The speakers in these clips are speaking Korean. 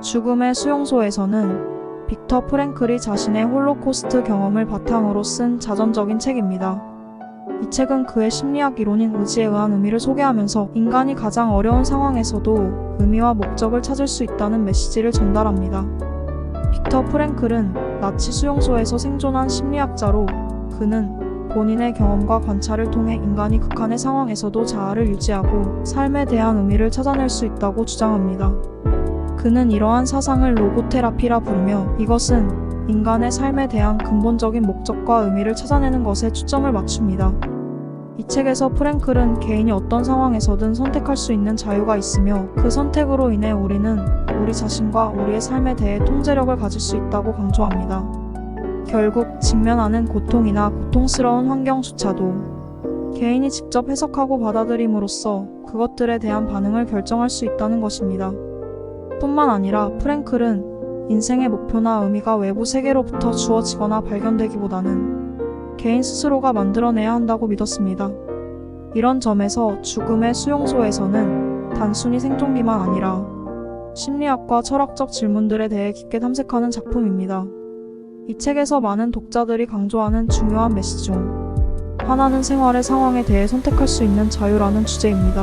죽음의 수용소에서는 빅터 프랭클이 자신의 홀로코스트 경험을 바탕으로 쓴 자전적인 책입니다. 이 책은 그의 심리학 이론인 의지에 의한 의미를 소개하면서 인간이 가장 어려운 상황에서도 의미와 목적을 찾을 수 있다는 메시지를 전달합니다. 빅터 프랭클은 나치 수용소에서 생존한 심리학자로 그는 본인의 경험과 관찰을 통해 인간이 극한의 상황에서도 자아를 유지하고 삶에 대한 의미를 찾아낼 수 있다고 주장합니다. 그는 이러한 사상을 로고테라피라 부르며 이것은 인간의 삶에 대한 근본적인 목적과 의미를 찾아내는 것에 초점을 맞춥니다. 이 책에서 프랭클은 개인이 어떤 상황에서든 선택할 수 있는 자유가 있으며 그 선택으로 인해 우리는 우리 자신과 우리의 삶에 대해 통제력을 가질 수 있다고 강조합니다. 결국 직면하는 고통이나 고통스러운 환경조차도 개인이 직접 해석하고 받아들임으로써 그것들에 대한 반응을 결정할 수 있다는 것입니다. 뿐만 아니라 프랭클은 인생의 목표나 의미가 외부 세계로부터 주어지거나 발견되기보다는 개인 스스로가 만들어내야 한다고 믿었습니다. 이런 점에서 죽음의 수용소에서는 단순히 생존기만 아니라 심리학과 철학적 질문들에 대해 깊게 탐색하는 작품입니다. 이 책에서 많은 독자들이 강조하는 중요한 메시지 중 하나는 생활의 상황에 대해 선택할 수 있는 자유라는 주제입니다.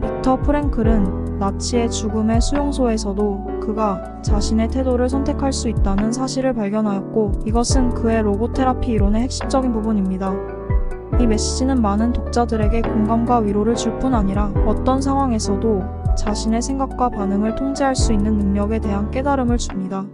빅터 프랭클은 나치의 죽음의 수용소에서도 그가 자신의 태도를 선택할 수 있다는 사실을 발견하였고 이것은 그의 로고테라피 이론의 핵심적인 부분입니다. 이 메시지는 많은 독자들에게 공감과 위로를 줄 뿐 아니라 어떤 상황에서도 자신의 생각과 반응을 통제할 수 있는 능력에 대한 깨달음을 줍니다.